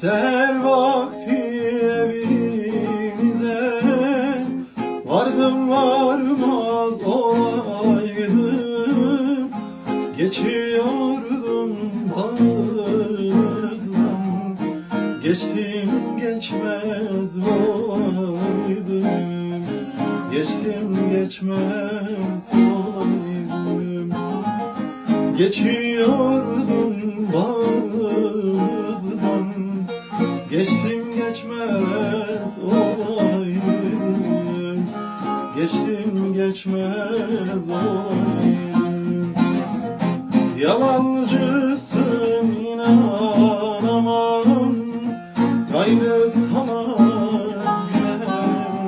Seher vakti evinize Vardım varmaz olaydım. Geçiyordum bazdan Geçtim geçmez olaydım. Geçtim geçmez olaydım. Geçiyordum bazdan Geçtim geçmez olaydım Geçtim geçmez olaydım Yalancısın inanamam Gayrı sana güvenemem.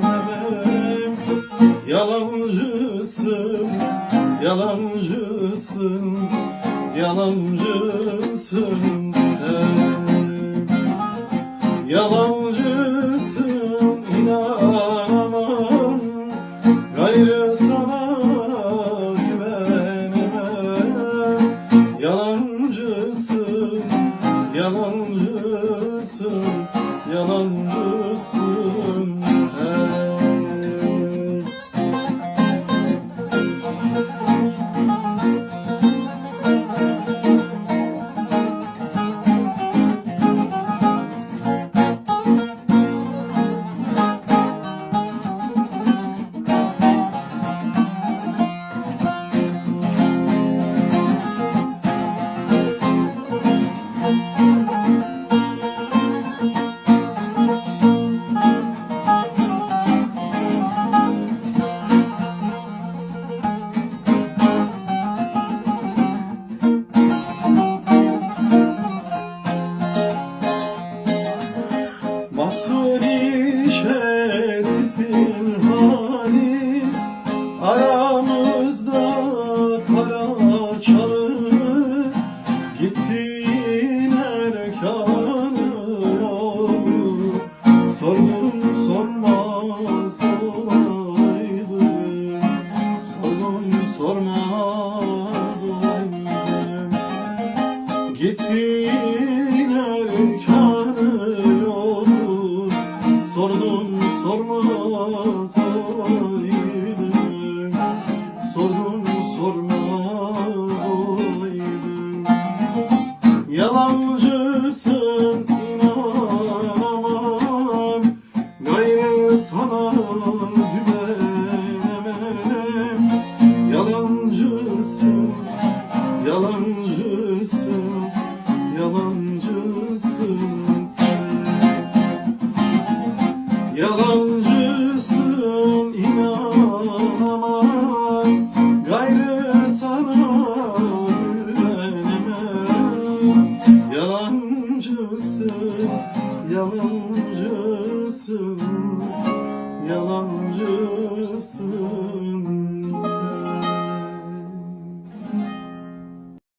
Yalancısın, yalancısın Yalancısın Yalancısın inanamam. Gayrı sana güvenemem. Yalancısın, yalancısın Yalancısın sormaz olaydım Gittin erkanı sormaz olaydım Sordum sormaz olaydım Yalancısın inanamam Gayrı sana güvenemem Yalancısın, yalancısın, yalancısın sen yalancısın Yalancısın